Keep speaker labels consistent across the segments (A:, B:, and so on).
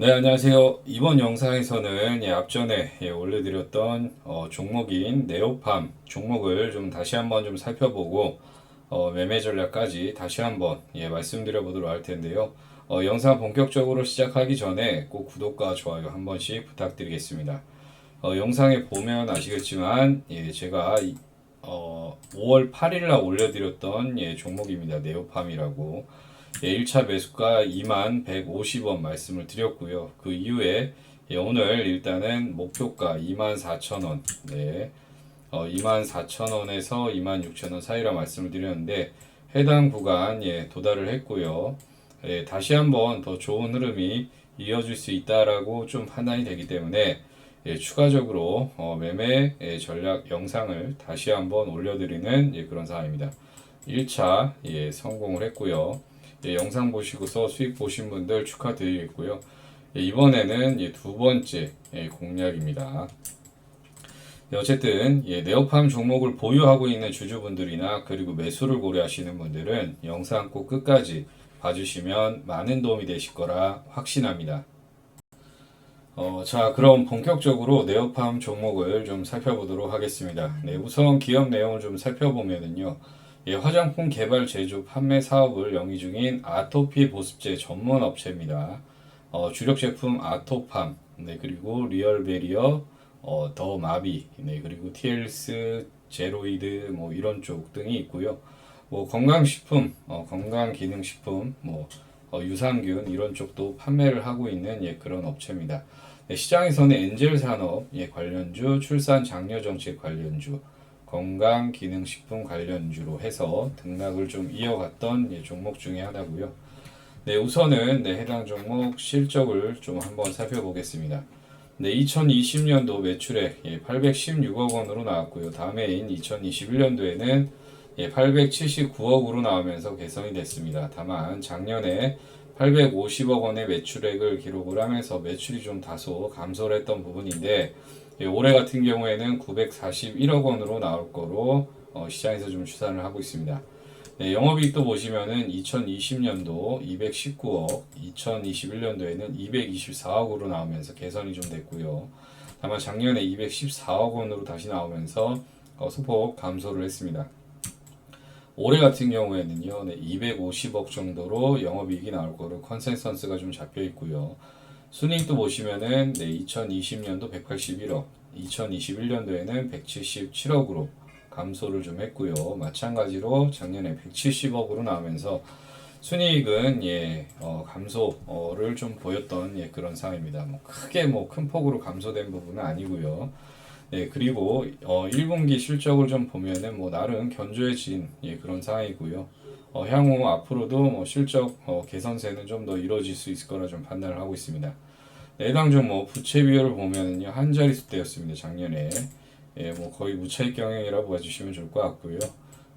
A: 네, 안녕하세요. 이번 영상에서는 예, 앞전에 예, 올려드렸던 어, 종목인 네오팜 종목을 좀 다시 한번 좀 살펴보고 어, 매매 전략까지 다시 한번 예, 말씀드려 보도록 할 텐데요. 어, 영상 본격적으로 시작하기 전에 꼭 구독과 좋아요 한 번씩 부탁드리겠습니다. 어, 영상에 보면 아시겠지만 예, 제가 이- 어, 5월 8일 날 올려드렸던 예, 종목입니다. 네오팜이라고. 예, 1차 매수가 2만 150원 말씀을 드렸고요. 그 이후에 예, 오늘 일단은 목표가 2만 4천 원, 네, 어, 2만 4천 원에서 2만 6천 원 사이라 말씀을 드렸는데 해당 구간 예, 도달을 했고요. 예, 다시 한번 더 좋은 흐름이 이어질 수 있다라고 좀 판단이 되기 때문에 예, 추가적으로 어, 매매 예, 전략 영상을 다시 한번 올려드리는 예, 그런 상황입니다. 1차 예, 성공을 했고요. 예, 영상 보시고서 수익 보신 분들 축하드리겠고요. 예, 이번에는 예, 두 번째 예, 공략입니다. 네, 어쨌든 예, 네오팜 종목을 보유하고 있는 주주분들이나 그리고 매수를 고려하시는 분들은 영상 꼭 끝까지 봐주시면 많은 도움이 되실 거라 확신합니다. 어, 자, 그럼 본격적으로 네오팜 종목을 좀 살펴보도록 하겠습니다. 네, 우선 기업 내용을 좀 살펴보면은요. 예, 화장품 개발 제조 판매 사업을 영위 중인 아토피 보습제 전문 업체입니다. 어, 주력 제품 아토팜, 네, 그리고 리얼베리어, 어, 더 마비, 네, 그리고 TLS, 제로이드, 뭐 이런 쪽 등이 있고요. 뭐 건강식품, 어, 건강기능식품, 뭐 어, 유산균 이런 쪽도 판매를 하고 있는 예, 그런 업체입니다. 네, 시장에서는 엔젤 산업 예, 관련주, 출산 장려 정책 관련주, 건강 기능식품 관련주로 해서 등락을 좀 이어갔던 예, 종목 중에 하나고요. 네, 우선은 네, 해당 종목 실적을 좀 한번 살펴보겠습니다. 네, 2020년도 매출액 예, 816억 원으로 나왔고요. 다음해인 2021년도에는 예, 879억으로 나오면서 개선이 됐습니다. 다만 작년에 850억 원의 매출액을 기록을 하면서 매출이 좀 다소 감소를 했던 부분인데 예, 올해 같은 경우에는 941억 원으로 나올 거로 어, 시장에서 좀 추산을 하고 있습니다. 네, 영업이익도 보시면은 2020년도 219억, 2021년도에는 224억으로 나오면서 개선이 좀 됐고요. 다만 작년에 214억 원으로 다시 나오면서 어, 소폭 감소를 했습니다. 올해 같은 경우에는요, 네, 250억 정도로 영업이익이 나올 거로 컨센서스가 좀 잡혀 있고요. 순이익도 보시면은 네, 2020년도 181억, 2021년도에는 177억으로 감소를 좀 했고요. 마찬가지로 작년에 170억으로 나오면서 순이익은 예, 어, 감소를 좀 보였던 예, 그런 상황입니다. 뭐 크게 뭐 큰 폭으로 감소된 부분은 아니고요. 네, 그리고 어, 1분기 실적을 좀 보면은 뭐 나름 견조해진 예, 그런 상황이고요. 어, 향후 앞으로도 뭐 실적 어, 개선세는 좀 더 이루어질 수 있을 거라 좀 판단을 하고 있습니다. 네, 해당 종목 부채 비율을 보면은요 한 자릿수대였습니다 작년에 예, 뭐 거의 무차익 경영이라고 봐주시면 좋을 것 같고요.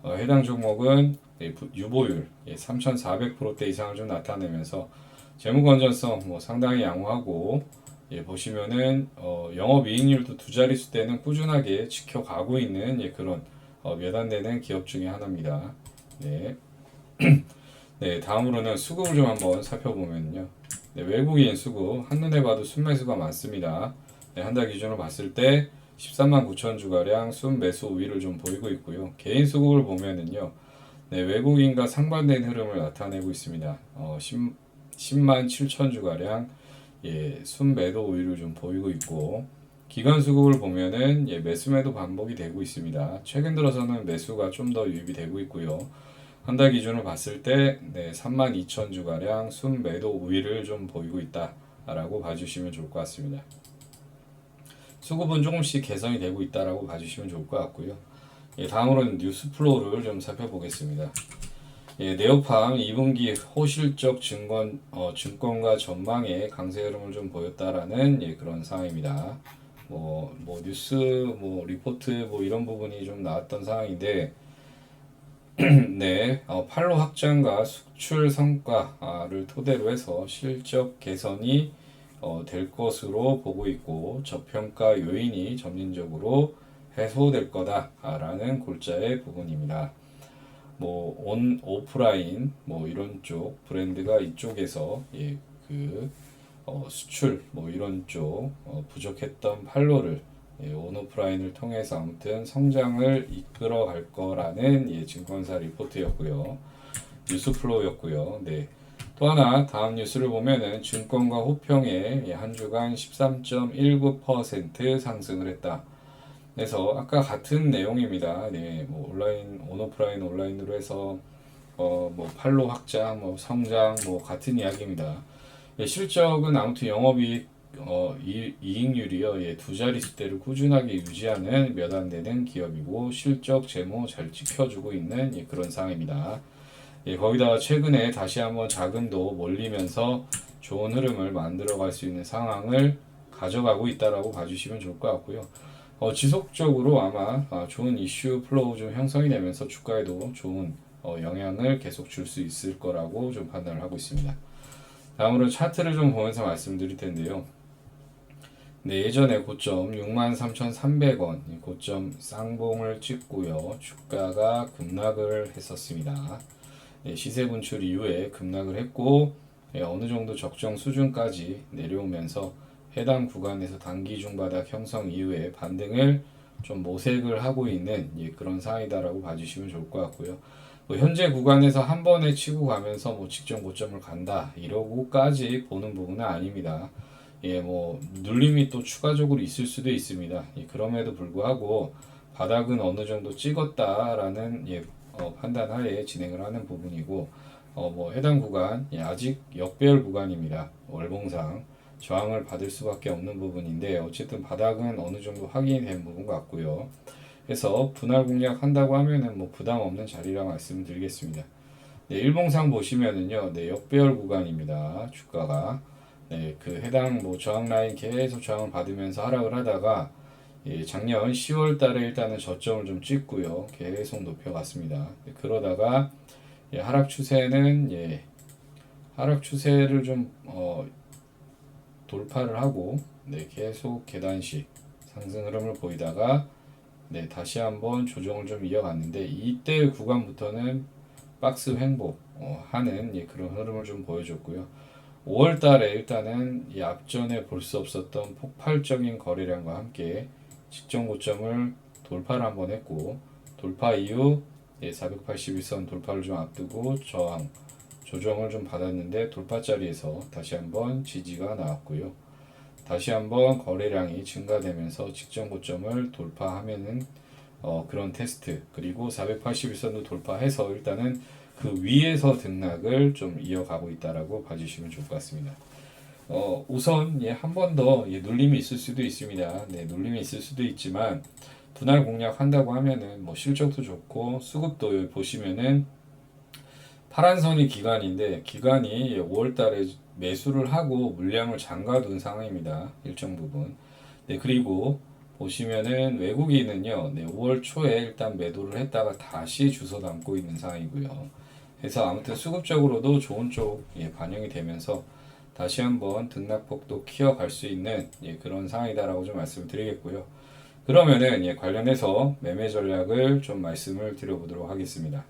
A: 어, 해당 종목은 예, 부- 유보율 예, 3,400%대 이상을 좀 나타내면서 재무 건전성 뭐 상당히 양호하고 예, 보시면은 어, 영업이익률도 두 자릿수 대는 꾸준하게 지켜가고 있는 예, 그런 어, 몇안 되는 기업 중에 하나입니다. 네. 네, 다음으로는 수급을 좀 한번 살펴보면요. 네, 외국인 수급 한눈에 봐도 순매수가 많습니다. 네, 한 달 기준으로 봤을 때 13만 9천 주가량 순매수 우위를 좀 보이고 있고요. 개인 수급을 보면은요. 네, 외국인과 상반된 흐름을 나타내고 있습니다. 어, 10, 10만 7천 주가량 예, 순매도 우위를 좀 보이고 있고 기관 수급을 보면은 예, 매수매도 반복이 되고 있습니다. 최근 들어서는 매수가 좀 더 유입이 되고 있고요. 한 달 기준으로 봤을 때 네, 3만 2천 주가량 순매도 우위를 좀 보이고 있다라고 봐주시면 좋을 것 같습니다. 수급은 조금씩 개선이 되고 있다라고 봐주시면 좋을 것 같고요. 예, 다음으로는 뉴스 플로우를 좀 살펴보겠습니다. 예, 네오팜 2분기 호실적 증권 어, 증권가 전망에 강세 흐름을 좀 보였다라는 예, 그런 상황입니다. 뭐, 뭐 뉴스 뭐 리포트 뭐 이런 부분이 좀 나왔던 상황인데 네, 어, 판로 확장과 수출 성과를 토대로 해서 실적 개선이 어, 될 것으로 보고 있고 저평가 요인이 점진적으로 해소될 거다라는 골자의 부분입니다. 뭐 온 오프라인 뭐 이런 쪽 브랜드가 이쪽에서 예, 그 어, 수출 뭐 이런 쪽 어, 부족했던 팔로를 예, 온 오프라인을 통해서 아무튼 성장을 이끌어 갈 거라는 예, 증권사 리포트였고요. 뉴스플로우였고요. 네. 또 하나 다음 뉴스를 보면은 증권가 호평에 예, 한 주간 13.19% 상승을 했다. 그래서 아까 같은 내용입니다. 네, 뭐 온라인 온오프라인 온라인으로 해서 어 뭐 팔로 확장, 뭐 성장, 뭐 같은 이야기입니다. 예, 실적은 아무튼 영업이익 어, 이, 이익률이요, 예, 두 자릿수대를 꾸준하게 유지하는 몇 안 되는 기업이고 실적 재무 잘 지켜주고 있는 예, 그런 상황입니다. 예, 거기다가 최근에 다시 한번 자금도 몰리면서 좋은 흐름을 만들어갈 수 있는 상황을 가져가고 있다라고 봐주시면 좋을 것 같고요. 어, 지속적으로 아마 아, 좋은 이슈 플로우 좀 형성이 되면서 주가에도 좋은 어, 영향을 계속 줄 수 있을 거라고 좀 판단을 하고 있습니다. 다음으로 차트를 좀 보면서 말씀드릴 텐데요. 네, 예전에 고점 63,300원 고점 쌍봉을 찍고요. 주가가 급락을 했었습니다. 네, 시세 분출 이후에 급락을 했고 예, 어느 정도 적정 수준까지 내려오면서 해당 구간에서 단기 중바닥 형성 이후에 반등을 좀 모색을 하고 있는 예, 그런 상황이다라고 봐주시면 좋을 것 같고요. 뭐 현재 구간에서 한 번에 치고 가면서 뭐 직전 고점을 간다 이러고까지 보는 부분은 아닙니다. 예, 뭐 눌림이 또 추가적으로 있을 수도 있습니다. 예, 그럼에도 불구하고 바닥은 어느 정도 찍었다라는 예, 어, 판단하에 진행을 하는 부분이고 어, 뭐 해당 구간 예, 아직 역배열 구간입니다. 월봉상 저항을 받을 수밖에 없는 부분인데 어쨌든 바닥은 어느 정도 확인이 된 부분 같고요. 그래서 분할 공략 한다고 하면은 뭐 부담 없는 자리라 말씀드리겠습니다. 네, 일봉상 보시면은요, 네, 역배열 구간입니다. 주가가 네, 그 해당 뭐 저항 라인 계속 저항을 받으면서 하락을 하다가 예, 작년 10월 달에 일단은 저점을 좀 찍고요. 계속 높여갔습니다. 네, 그러다가 예, 하락 추세는 예, 하락 추세를 좀 어, 돌파를 하고 네, 계속 계단식 상승 흐름을 보이다가 네, 다시 한번 조정을 좀 이어갔는데 이때 구간부터는 박스 횡보 어, 하는 예, 그런 흐름을 좀 보여줬고요. 5월 달에 일단은 이 앞전에 볼 수 없었던 폭발적인 거래량과 함께 직전 고점을 돌파를 한번 했고 돌파 이후 예, 481선 돌파를 좀 앞두고 저항 조정을 좀 받았는데 돌파 자리에서 다시 한번 지지가 나왔고요. 다시 한번 거래량이 증가되면서 직전 고점을 돌파하면은 어, 그런 테스트 그리고 481선도 돌파해서 일단은 그 위에서 등락을 좀 이어가고 있다라고 봐주시면 좋을 것 같습니다. 어, 우선 예, 한 번더 예, 눌림이 있을 수도 있습니다. 네, 눌림이 있을 수도 있지만 분할 공략 한다고 하면은 뭐 실적도 좋고 수급도 보시면은 파란 선이 기간인데 기간이 5월 달에 매수를 하고 물량을 잠가둔 상황입니다. 일정 부분. 네, 그리고 보시면은 외국인은요, 네, 5월 초에 일단 매도를 했다가 다시 주워 담고 있는 상황이고요. 그래서 아무튼 수급적으로도 좋은 쪽 예, 반영이 되면서 다시 한번 등락폭도 키워갈 수 있는 예, 그런 상황이다라고 좀 말씀을 드리겠고요. 그러면은 예, 관련해서 매매 전략을 좀 말씀을 드려보도록 하겠습니다.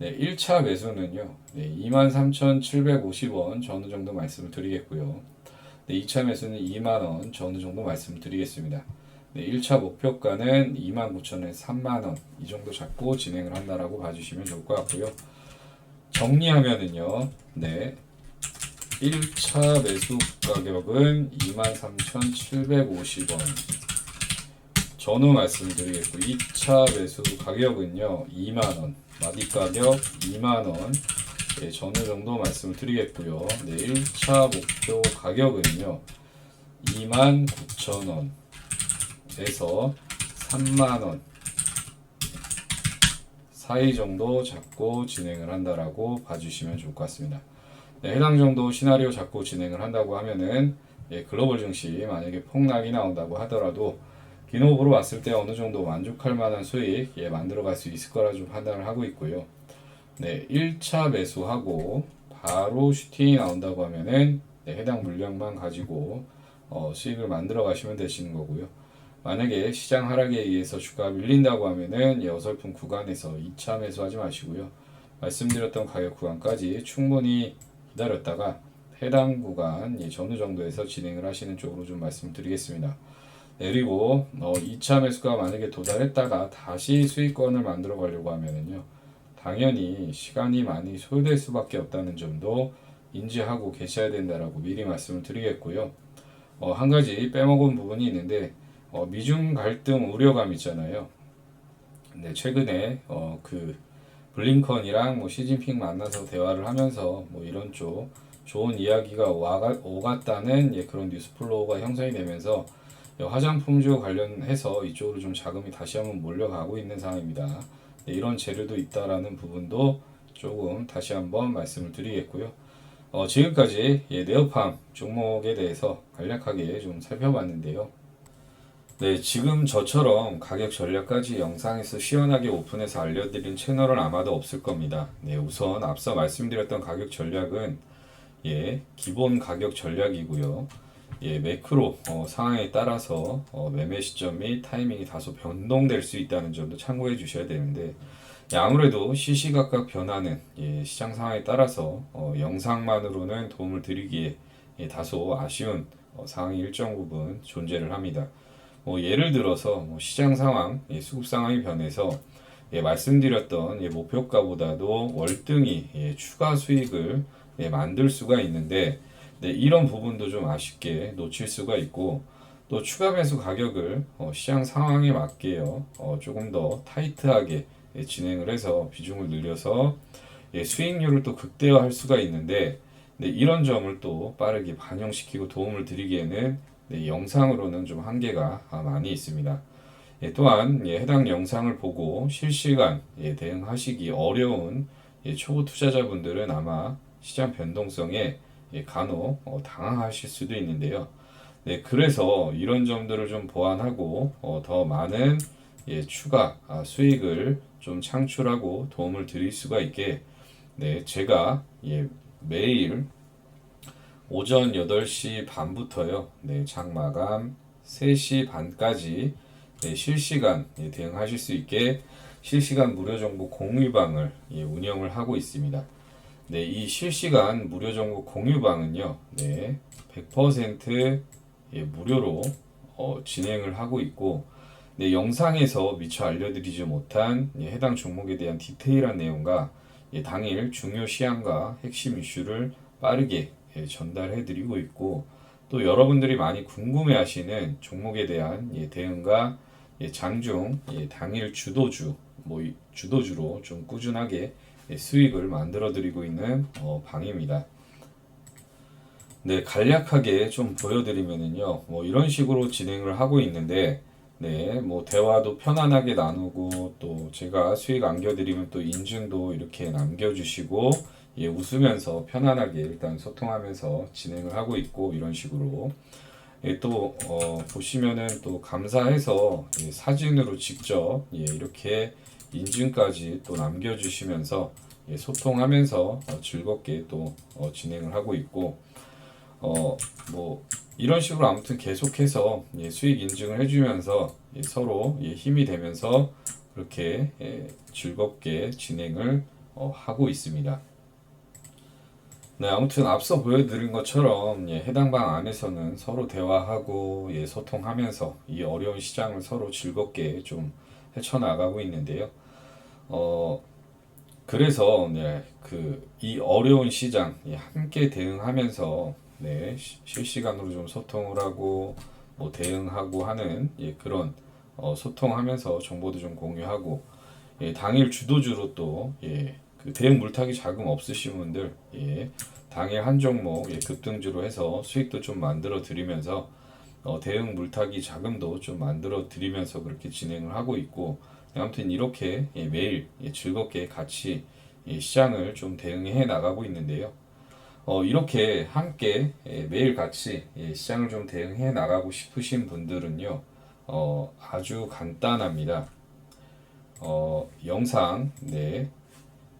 A: 네, 1차 매수는요, 네, 23,750원 저 어느 정도 말씀을 드리겠고요. 네, 2차 매수는 2만원 저 어느 정도 말씀을 드리겠습니다. 네, 1차 목표가는 29,000원에 3만 원 이 정도 잡고 진행을 한다라고 봐주시면 좋을 것 같고요. 정리하면은요, 네, 1차 매수 가격은 23,750원. 전후 말씀드리겠고 2차 매수 가격은요 2만원 마디 가격 2만원 네, 전후 정도 말씀을 드리겠고요. 네, 1차 목표 가격은요 29,000원에서 3만원 사이 정도 잡고 진행을 한다라고 봐주시면 좋을 것 같습니다. 네, 해당 정도 시나리오 잡고 진행을 한다고 하면은 예, 글로벌 증시 만약에 폭락이 나온다고 하더라도 기노브로 왔을 때 어느 정도 만족할 만한 수익 예, 만들어 갈 수 있을 거라 좀 판단을 하고 있고요. 네, 1차 매수하고 바로 슈팅이 나온다고 하면은 네, 해당 물량만 가지고 어, 수익을 만들어 가시면 되시는 거고요. 만약에 시장 하락에 의해서 주가가 밀린다고 하면은 예, 어설픈 구간에서 2차 매수하지 마시고요. 말씀드렸던 가격 구간까지 충분히 기다렸다가 해당 구간 예, 전후 정도에서 진행을 하시는 쪽으로 좀 말씀드리겠습니다. 네, 그리고 어, 2차 매수가 만약에 도달했다가 다시 수익권을 만들어 가려고 하면은요. 당연히 시간이 많이 소요될 수밖에 없다는 점도 인지하고 계셔야 된다라고 미리 말씀을 드리겠고요. 어, 한 가지 빼먹은 부분이 있는데 어, 미중 갈등 우려감 있잖아요. 네, 최근에 어, 그 블링컨이랑 뭐 시진핑 만나서 대화를 하면서 뭐 이런 쪽 좋은 이야기가 와가, 오갔다는 예, 그런 뉴스 플로우가 형성이 되면서 예, 화장품주 관련해서 이쪽으로 좀 자금이 다시 한번 몰려가고 있는 상황입니다. 네, 이런 재료도 있다라는 부분도 조금 다시 한번 말씀을 드리겠고요. 어, 지금까지 예, 네오팜 종목에 대해서 간략하게 좀 살펴봤는데요. 네, 지금 저처럼 가격 전략까지 영상에서 시원하게 오픈해서 알려드린 채널은 아마도 없을 겁니다. 네, 우선 앞서 말씀드렸던 가격 전략은 예, 기본 가격 전략이고요. 예, 매크로 어, 상황에 따라서 어, 매매 시점 및 타이밍이 다소 변동될 수 있다는 점도 참고해 주셔야 되는데 예, 아무래도 시시각각 변하는 예, 시장 상황에 따라서 어, 영상만으로는 도움을 드리기에 예, 다소 아쉬운 어, 상황이 일정 부분 존재를 합니다. 뭐 예를 들어서 뭐 시장 상황, 예, 수급 상황이 변해서 예, 말씀드렸던 예, 목표가보다도 월등히 예, 추가 수익을 예, 만들 수가 있는데 네, 이런 부분도 좀 아쉽게 놓칠 수가 있고 또 추가 매수 가격을 어, 시장 상황에 맞게요 어, 조금 더 타이트하게 예, 진행을 해서 비중을 늘려서 예, 수익률을 또 극대화할 수가 있는데 네, 이런 점을 또 빠르게 반영시키고 도움을 드리기에는 네, 영상으로는 좀 한계가 아, 많이 있습니다. 예, 또한 예, 해당 영상을 보고 실시간 예, 대응하시기 어려운 예, 초보 투자자분들은 아마 시장 변동성에 예, 간혹 어, 당황하실 수도 있는데요. 네, 그래서 이런 점들을 좀 보완하고 어, 더 많은 예, 추가 아, 수익을 좀 창출하고 도움을 드릴 수가 있게 네, 제가 예, 매일 오전 8시 반부터요. 네, 장 마감 3시 반까지 네, 실시간 예, 대응하실 수 있게 실시간 무료 정보 공유방을 예, 운영을 하고 있습니다. 네, 이 실시간 무료 정보 공유방은요, 네, 100% 예, 무료로 어, 진행을 하고 있고, 네, 영상에서 미처 알려드리지 못한 예, 해당 종목에 대한 디테일한 내용과 예, 당일 중요 시황과 핵심 이슈를 빠르게 예, 전달해드리고 있고, 또 여러분들이 많이 궁금해하시는 종목에 대한 예, 대응과 예, 장중 예, 당일 주도주, 뭐 이- 주도주로 좀 꾸준하게 예, 수익을 만들어 드리고 있는 어, 방입니다. 네, 간략하게 좀 보여드리면은요, 뭐 이런 식으로 진행을 하고 있는데, 네, 뭐 대화도 편안하게 나누고 또 제가 수익 안겨드리면 또 인증도 이렇게 남겨주시고, 예, 웃으면서 편안하게 일단 소통하면서 진행을 하고 있고 이런 식으로. 예, 또 어, 보시면은 또 감사해서 예, 사진으로 직접 예, 이렇게 인증까지 또 남겨주시면서 예, 소통하면서 어, 즐겁게 또 어, 진행을 하고 있고 어, 뭐 이런 식으로 아무튼 계속해서 예, 수익 인증을 해주면서 예, 서로 예, 힘이 되면서 그렇게 예, 즐겁게 진행을 어, 하고 있습니다. 네, 아무튼 앞서 보여드린 것처럼 예, 해당 방 안에서는 서로 대화하고 예, 소통하면서 이 어려운 시장을 서로 즐겁게 좀 헤쳐나가고 있는데요. 어, 그래서 네, 그 이 어려운 시장 예, 함께 대응하면서 네, 시- 실시간으로 좀 소통을 하고 뭐 대응하고 하는 예, 그런 어, 소통하면서 정보도 좀 공유하고 예, 당일 주도주로 또 예, 그 대응 물타기 자금 없으신 분들 예, 당일 한 종목 예, 급등주로 해서 수익도 좀 만들어 드리면서 어, 대응 물타기 자금도 좀 만들어 드리면서 그렇게 진행을 하고 있고 아무튼 이렇게 예, 매일 예, 즐겁게 같이 예, 시장을 좀 대응해 나가고 있는데요. 어, 이렇게 함께 예, 매일 같이 예, 시장을 좀 대응해 나가고 싶으신 분들은요, 어, 아주 간단합니다. 어, 영상, 네,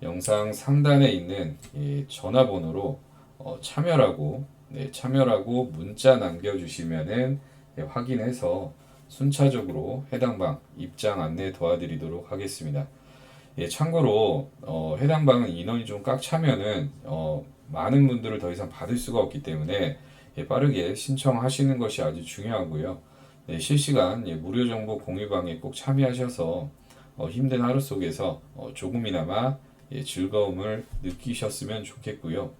A: 영상 상단에 있는 예, 전화번호로 어, 참여라고, 네, 참여라고 문자 남겨주시면은 예, 확인해서 순차적으로 해당 방 입장 안내 도와드리도록 하겠습니다. 예, 참고로 어, 해당 방은 인원이 좀 꽉 차면은 어, 많은 분들을 더 이상 받을 수가 없기 때문에 예, 빠르게 신청하시는 것이 아주 중요하고요. 네, 실시간 예, 무료 정보 공유방에 꼭 참여하셔서 어, 힘든 하루 속에서 어, 조금이나마 예, 즐거움을 느끼셨으면 좋겠고요.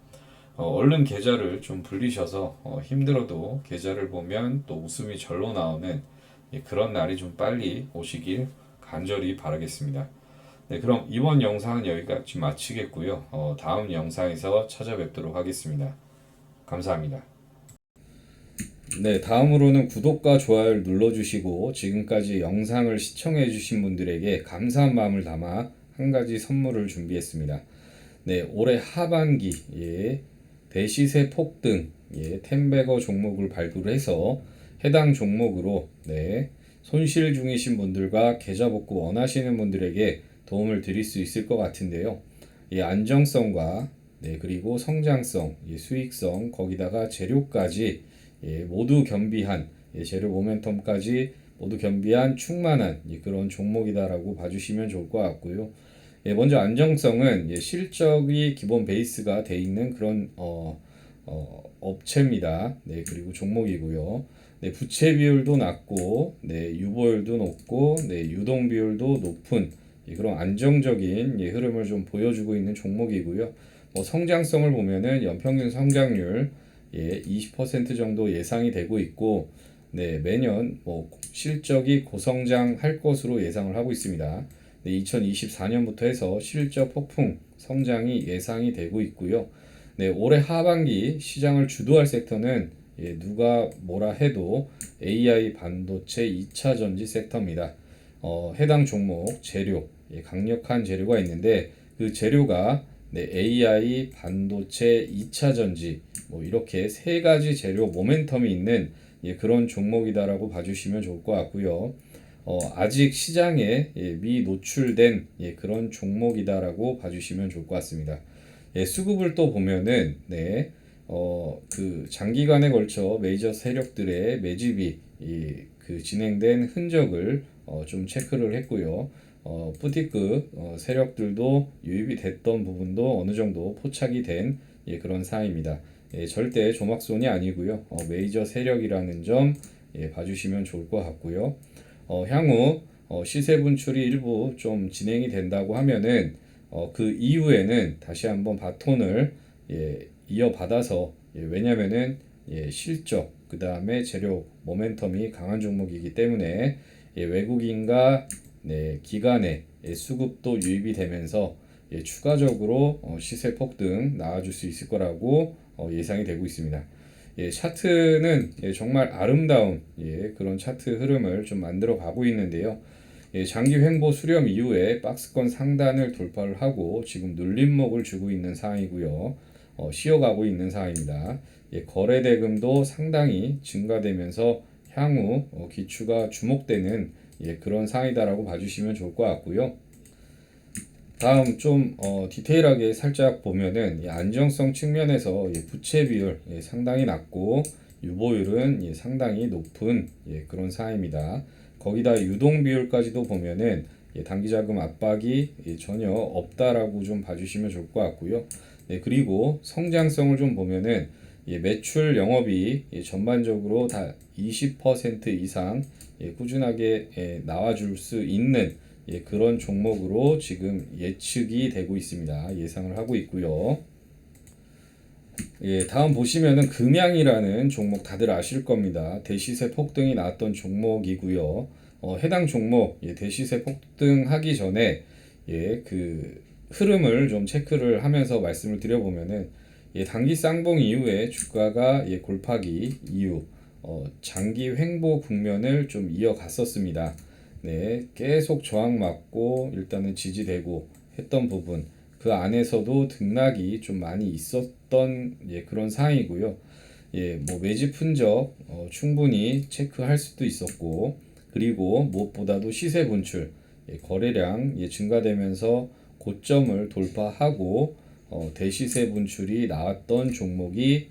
A: 어, 얼른 계좌를 좀 불리셔서 어, 힘들어도 계좌를 보면 또 웃음이 절로 나오는 예, 그런 날이 좀 빨리 오시길 간절히 바라겠습니다. 네, 그럼 이번 영상은 여기까지 마치겠고요. 어, 다음 영상에서 찾아뵙도록 하겠습니다. 감사합니다. 네, 다음으로는 구독과 좋아요를 눌러주시고 지금까지 영상을 시청해주신 분들에게 감사한 마음을 담아 한 가지 선물을 준비했습니다. 네, 올해 하반기 예, 대시세 폭등 예, 텐베거 종목을 발굴해서 해당 종목으로 네, 손실 중이신 분들과 계좌 복구 원하시는 분들에게 도움을 드릴 수 있을 것 같은데요. 이 안정성과 네, 그리고 성장성, 예, 수익성, 거기다가 재료까지 예, 모두 겸비한 예, 재료 모멘텀까지 모두 겸비한 충만한 예, 그런 종목이다라고 봐주시면 좋을 것 같고요. 예, 먼저 안정성은 예, 실적이 기본 베이스가 돼 있는 그런 어, 어, 업체입니다. 네, 그리고 종목이고요. 네, 부채 비율도 낮고, 네, 유보율도 높고, 네, 유동 비율도 높은 예, 그런 안정적인 예, 흐름을 좀 보여주고 있는 종목이고요. 뭐 성장성을 보면은 연평균 성장률 예, 20% 정도 예상이 되고 있고, 네, 매년 뭐 실적이 고성장할 것으로 예상을 하고 있습니다. 네, 2024년부터 해서 실적 폭풍 성장이 예상이 되고 있고요. 네, 올해 하반기 시장을 주도할 섹터는 예, 누가 뭐라 해도 AI 반도체 2차 전지 섹터입니다. 어, 해당 종목 재료, 예, 강력한 재료가 있는데 그 재료가 네, AI 반도체 2차 전지 뭐 이렇게 세 가지 재료 모멘텀이 있는 예, 그런 종목이다라고 봐주시면 좋을 것 같고요. 어, 아직 시장에 예, 미 노출된 예, 그런 종목이다라고 봐주시면 좋을 것 같습니다. 예, 수급을 또 보면은 네, 어, 그 장기간에 걸쳐 메이저 세력들의 매집이 이, 그 진행된 흔적을 어, 좀 체크를 했고요. 어, 뿌티급 어, 세력들도 유입이 됐던 부분도 어느 정도 포착이 된 예, 그런 사항입니다. 예, 절대 조막손이 아니고요. 어, 메이저 세력이라는 점 예, 봐주시면 좋을 것 같고요. 어, 향후 어, 시세 분출이 일부 좀 진행이 된다고 하면은 어, 그 이후에는 다시 한번 바톤을 예, 이어받아서 예, 왜냐면은 예, 실적 그 다음에 재료 모멘텀이 강한 종목이기 때문에 예, 외국인과 네, 기관의 예, 수급도 유입이 되면서 예, 추가적으로 어, 시세 폭등 나와줄 수 있을 거라고 어, 예상이 되고 있습니다. 예, 차트는 예, 정말 아름다운 예, 그런 차트 흐름을 좀 만들어 가고 있는데요. 예, 장기 횡보 수렴 이후에 박스권 상단을 돌파를 하고 지금 눌림목을 주고 있는 상황이고요. 어, 쉬어가고 있는 상황입니다. 예, 거래 대금도 상당히 증가되면서 향후 어, 기추가 주목되는 예, 그런 상황이다라고 봐주시면 좋을 것 같고요. 다음 좀 어, 디테일하게 살짝 보면은 이 안정성 측면에서 예, 부채 비율 예, 상당히 낮고 유보율은 예, 상당히 높은 예, 그런 상황입니다. 거기다 유동 비율까지도 보면은 예, 단기자금 압박이 예, 전혀 없다라고 좀 봐주시면 좋을 것 같고요. 네, 그리고 성장성을 좀 보면은 예, 매출 영업이 예, 전반적으로 다 20% 이상 예, 꾸준하게 예, 나와줄 수 있는 예, 그런 종목으로 지금 예측이 되고 있습니다. 예상을 하고 있고요. 예, 다음 보시면은 금양이라는 종목 다들 아실 겁니다. 대시세 폭등이 나왔던 종목이고요. 어, 해당 종목 예, 대시세 폭등하기 전에 예, 그 흐름을 좀 체크를 하면서 말씀을 드려보면은 예, 단기 쌍봉 이후에 주가가 예, 골파기 이후 어, 장기 횡보 국면을 좀 이어갔었습니다. 네, 계속 저항 맞고 일단은 지지되고 했던 부분 그 안에서도 등락이 좀 많이 있었던 예, 그런 상황이고요. 예, 뭐 매집 흔적 어, 충분히 체크할 수도 있었고 그리고 무엇보다도 시세 분출 예, 거래량 예, 증가되면서 고점을 돌파하고 어, 대시세 분출이 나왔던 종목이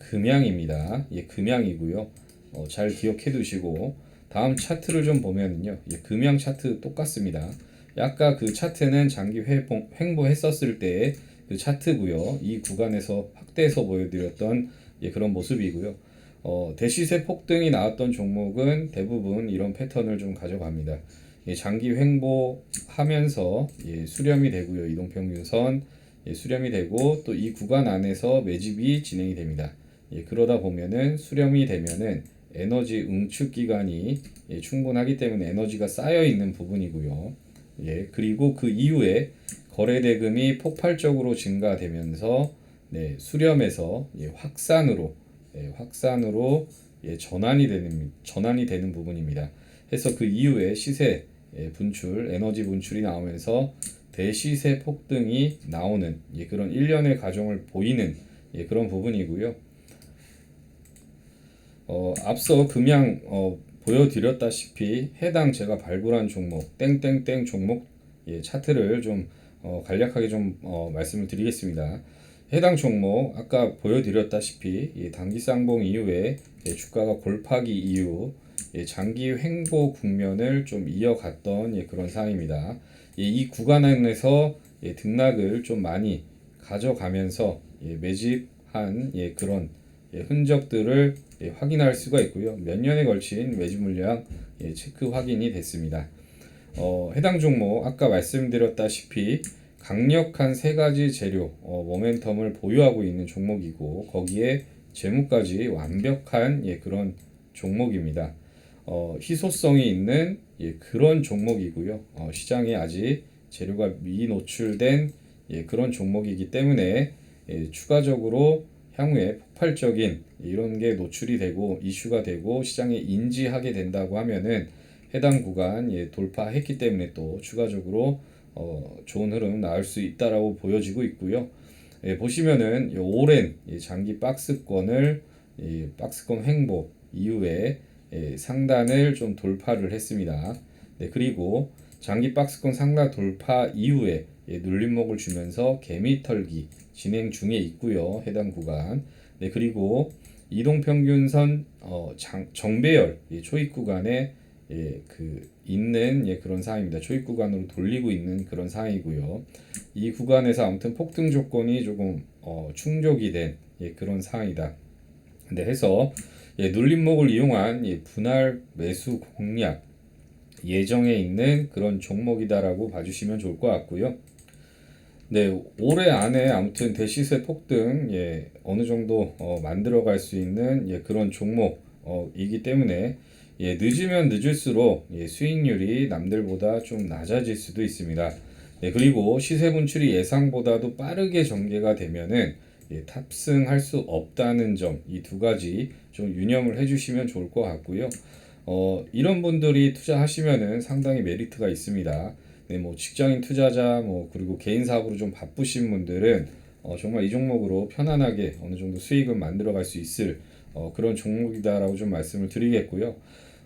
A: 금양입니다. 예, 금양이고요. 어, 잘 기억해 두시고 다음 차트를 좀 보면은요. 예, 금양 차트 똑같습니다. 아까 그 차트는 장기 회복, 횡보했었을 때 그 차트고요. 이 구간에서 확대해서 보여드렸던 예, 그런 모습이고요. 어, 대시세 폭등이 나왔던 종목은 대부분 이런 패턴을 좀 가져갑니다. 예, 장기 횡보하면서 예, 수렴이 되고요. 이동평균선 예, 수렴이 되고 또 이 구간 안에서 매집이 진행이 됩니다. 예, 그러다 보면은 수렴이 되면은 에너지 응축 기간이 예, 충분하기 때문에 에너지가 쌓여 있는 부분이고요. 예, 그리고 그 이후에 거래 대금이 폭발적으로 증가되면서 네, 수렴에서 예, 확산으로 예, 확산으로 예, 전환이 되는 전환이 되는 부분입니다. 해서 그 이후에 시세 예, 분출, 에너지 분출이 나오면서 대시세 폭등이 나오는 예, 그런 일련의 과정을 보이는 예, 그런 부분이고요. 어, 앞서 금양 어, 보여드렸다시피 해당 제가 발굴한 종목 땡땡땡 종목 예, 차트를 좀 어, 간략하게 좀 어, 말씀을 드리겠습니다. 해당 종목 아까 보여드렸다시피 예, 단기 쌍봉 이후에 예, 주가가 골파기 이후 예, 장기 횡보 국면을 좀 이어갔던 예, 그런 상황입니다. 예, 이 구간 안에서 예, 등락을 좀 많이 가져가면서 예, 매집한 예, 그런 예, 흔적들을 예, 확인할 수가 있고요. 몇 년에 걸친 매집 물량 예, 체크 확인이 됐습니다. 어, 해당 종목 아까 말씀드렸다시피 강력한 세 가지 재료 어, 모멘텀을 보유하고 있는 종목이고 거기에 재무까지 완벽한 예, 그런 종목입니다. 어, 희소성이 있는 예, 그런 종목이고요. 어, 시장에 아직 재료가 미노출된 예, 그런 종목이기 때문에 예, 추가적으로 향후에 폭발적인 이런 게 노출이 되고 이슈가 되고 시장에 인지하게 된다고 하면은 해당 구간 예, 돌파했기 때문에 또 추가적으로 어, 좋은 흐름 나올 수 있다라고 보여지고 있고요. 예, 보시면은 이 오랜 이 장기 박스권을 이 박스권 횡보 이후에 예, 상단을 좀 돌파를 했습니다. 네, 그리고 장기 박스권 상단 돌파 이후에 예, 눌림목을 주면서 개미 털기 진행 중에 있고요. 해당 구간. 네, 그리고 이동평균선 어, 장, 정배열 예, 초입 구간에 예, 그 있는 예, 그런 상황입니다. 초입 구간으로 돌리고 있는 그런 상황이고요. 이 구간에서 아무튼 폭등 조건이 조금 어, 충족이 된 예, 그런 상황이다. 네, 해서 예, 눌림목을 이용한 예, 분할 매수 공략 예정에 있는 그런 종목이다라고 봐주시면 좋을 것 같고요. 네, 올해 안에 아무튼 대시세 폭등 예, 어느 정도 어, 만들어 갈 수 있는 예, 그런 종목이기 때문에 예, 늦으면 늦을수록 예, 수익률이 남들보다 좀 낮아질 수도 있습니다. 예, 그리고 시세 분출이 예상보다도 빠르게 전개가 되면은 예, 탑승할 수 없다는 점 이 두 가지 좀 유념을 해주시면 좋을 것 같고요. 어, 이런 분들이 투자하시면은 상당히 메리트가 있습니다. 네, 뭐 직장인 투자자 뭐 그리고 개인 사업으로 좀 바쁘신 분들은 어, 정말 이 종목으로 편안하게 어느 정도 수익을 만들어 갈 수 있을 어, 그런 종목이다라고 좀 말씀을 드리겠고요.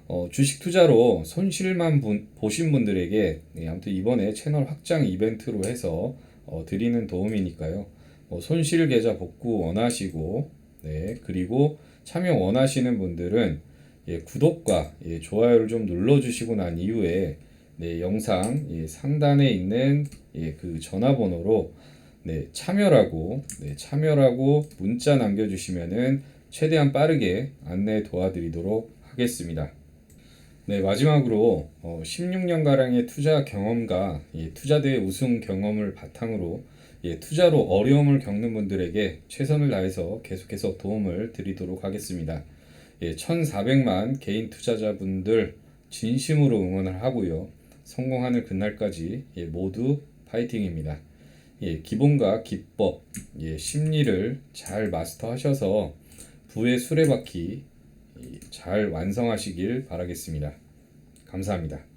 A: 어, 주식 투자로 손실만 분, 보신 분들에게 네, 아무튼 이번에 채널 확장 이벤트로 해서 어, 드리는 도움이니까요. 어, 손실 계좌 복구 원하시고 네, 그리고 참여 원하시는 분들은 예, 구독과 예, 좋아요를 좀 눌러주시고 난 이후에 네, 영상 예, 상단에 있는 예, 그 전화번호로 네, 참여라고 네, 참여라고 문자 남겨주시면은 최대한 빠르게 안내 도와드리도록 하겠습니다. 네, 마지막으로 어, 16년 가량의 투자 경험과 예, 투자대회 우승 경험을 바탕으로 예, 투자로 어려움을 겪는 분들에게 최선을 다해서 계속해서 도움을 드리도록 하겠습니다. 예, 1,400만 개인 투자자분들 진심으로 응원을 하고요. 성공하는 그날까지 예, 모두 파이팅입니다. 예, 기본과 기법, 예, 심리를 잘 마스터하셔서 부의 수레바퀴 잘 완성하시길 바라겠습니다. 감사합니다.